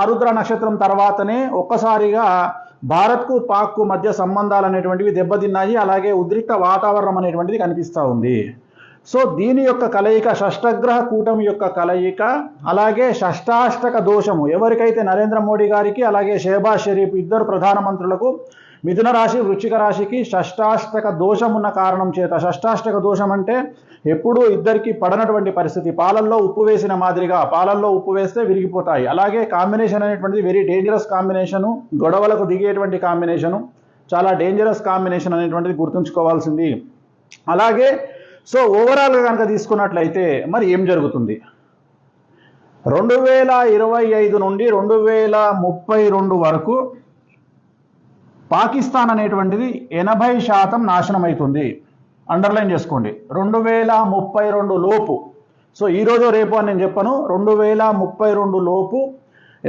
ఆరుద్ర నక్షత్రం తర్వాతనే ఒక్కసారిగా భారత్కు పాక్కు మధ్య సంబంధాలు అనేటువంటివి దెబ్బతిన్నాయి. అలాగే ఉద్రిక్త వాతావరణం అనేటువంటిది కనిపిస్తూ ఉంది. సో దీని యొక్క కలయిక షష్టగ్రహ కూటమి యొక్క కలయిక అలాగే షష్టాష్టక దోషము. ఎవరికైతే నరేంద్ర మోడీ గారికి అలాగే షehబాజ్ షరీఫ్ ఇద్దరు ప్రధానమంత్రులకు మిథున రాశి వృశ్చిక రాశికి షష్టాష్టక దోషం ఉన్న కారణం చేత. షష్టాష్టక దోషం అంటే ఎప్పుడూ ఇద్దరికి పడనటువంటి పరిస్థితి. పాలల్లో ఉప్పు వేసిన మాదిరిగా పాలల్లో ఉప్పు వేస్తే విరిగిపోతాయి. అలాగే కాంబినేషన్ అనేటువంటిది వెరీ డేంజరస్ కాంబినేషను గొడవలకు దిగేటువంటి కాంబినేషను చాలా డేంజరస్ కాంబినేషన్ అనేటువంటిది గుర్తుంచుకోవాల్సింది. అలాగే సో ఓవరాల్గా కనుక తీసుకున్నట్లయితే మరి ఏం జరుగుతుంది? రెండు వేల ఇరవై ఐదు నుండి రెండు వేల ముప్పై రెండు వరకు పాకిస్తాన్ అనేటువంటిది ఎనభై శాతం నాశనం అవుతుంది అండర్లైన్ చేసుకోండి. రెండు వేల ముప్పై రెండు లోపు. సో ఈరోజు రేపు అని నేను చెప్పను. రెండు వేల ముప్పై రెండు లోపు.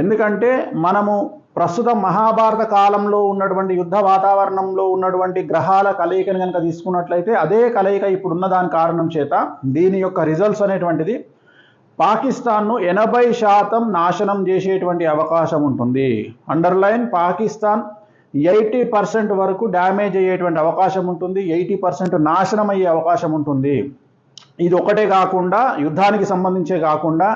ఎందుకంటే మనము ప్రస్తుతం మహాభారత కాలంలో ఉన్నటువంటి యుద్ధ వాతావరణంలో ఉన్నటువంటి గ్రహాల కలయికను కనుక తీసుకున్నట్లయితే అదే కలయిక ఇప్పుడున్న దాని కారణం చేత దీని యొక్క రిజల్ట్స్ అనేటువంటిది పాకిస్తాన్ను ఎనభై శాతం నాశనం చేసేటువంటి అవకాశం ఉంటుంది. అండర్లైన్ పాకిస్తాన్ ఎయిటీ పర్సెంట్ వరకు డ్యామేజ్ అయ్యేటువంటి అవకాశం ఉంటుంది. ఎయిటీ పర్సెంట్ నాశనం అయ్యే అవకాశం ఉంటుంది. ఇది ఒకటే కాకుండా యుద్ధానికి సంబంధించే కాకుండా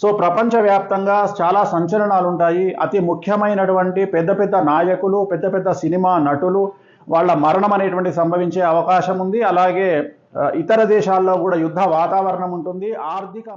సో ప్రపంచవ్యాప్తంగా చాలా సంచలనాలు ఉంటాయి. అతి ముఖ్యమైనటువంటి పెద్ద పెద్ద నాయకులు పెద్ద పెద్ద సినిమా నటులు వాళ్ళ మరణం అనేటువంటి సంభవించే అవకాశం ఉంది. అలాగే ఇతర దేశాల్లో కూడా యుద్ధ వాతావరణం ఉంటుంది. ఆర్థిక